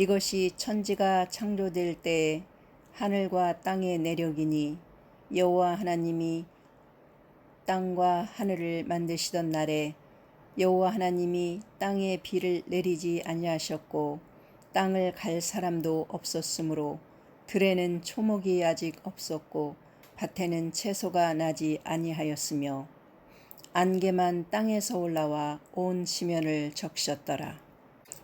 이것이 천지가 창조될 때 하늘과 땅의 내력이니 여호와 하나님이 땅과 하늘을 만드시던 날에 여호와 하나님이 땅에 비를 내리지 아니하셨고 땅을 갈 사람도 없었으므로 들에는 초목이 아직 없었고 밭에는 채소가 나지 아니하였으며 안개만 땅에서 올라와 온 지면을 적셨더라.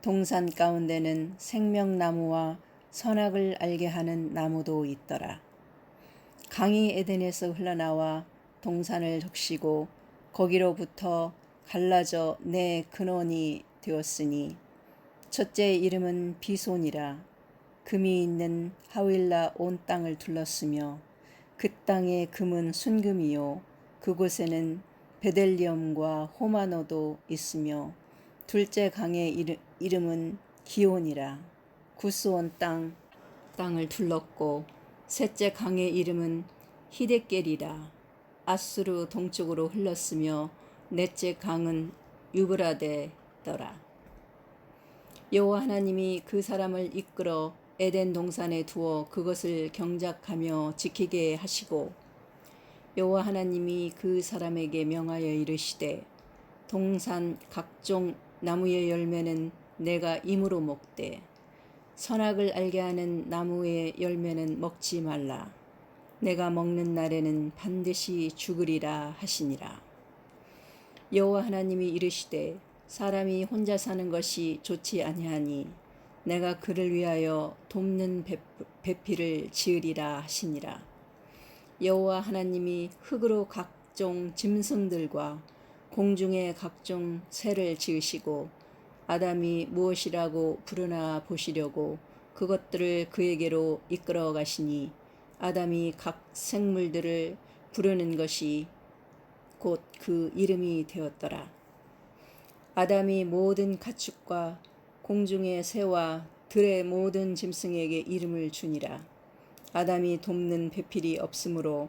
동산 가운데는 생명나무와 선악을 알게 하는 나무도 있더라. 강이 에덴에서 흘러나와 동산을 적시고 거기로부터 갈라져 내 근원이 되었으니 첫째 이름은 비손이라 금이 있는 하윌라 온 땅을 둘렀으며 그 땅의 금은 순금이요 그곳에는 베델리엄과 호마노도 있으며 둘째 강의 이름, 은 기온이라. 구스온 땅 땅을 둘렀고 셋째 강의 이름은 히데겔이라. 아수르 동쪽으로 흘렀으며 넷째 강은 유브라데더라. 여호와 하나님이 그 사람을 이끌어 에덴 동산에 두어 그것을 경작하며 지키게 하시고 여호와 하나님이 그 사람에게 명하여 이르시되 동산 각종 나무의 열매는 내가 임으로 먹되 선악을 알게 하는 나무의 열매는 먹지 말라. 내가 먹는 날에는 반드시 죽으리라 하시니라. 여호와 하나님이 이르시되 사람이 혼자 사는 것이 좋지 아니하니 내가 그를 위하여 돕는 배필을 지으리라 하시니라. 여호와 하나님이 흙으로 각종 짐승들과 공중의 각종 새를 지으시고 아담이 무엇이라고 부르나 보시려고 그것들을 그에게로 이끌어 가시니 아담이 각 생물들을 부르는 것이 곧 그 이름이 되었더라. 아담이 모든 가축과 공중의 새와 들의 모든 짐승에게 이름을 주니라. 아담이 돕는 배필이 없으므로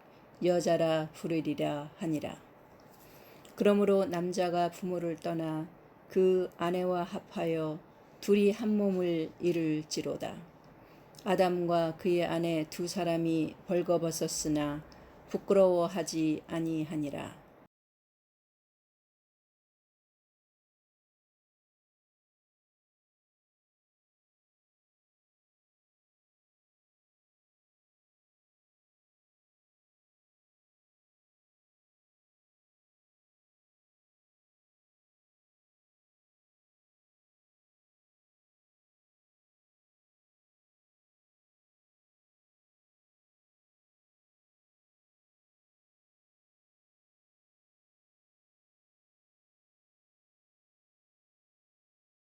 여자라 부르리라 하니라. 그러므로 남자가 부모를 떠나 그 아내와 합하여 둘이 한 몸을 이룰지로다. 아담과 그의 아내 두 사람이 벌거벗었으나 부끄러워하지 아니하니라.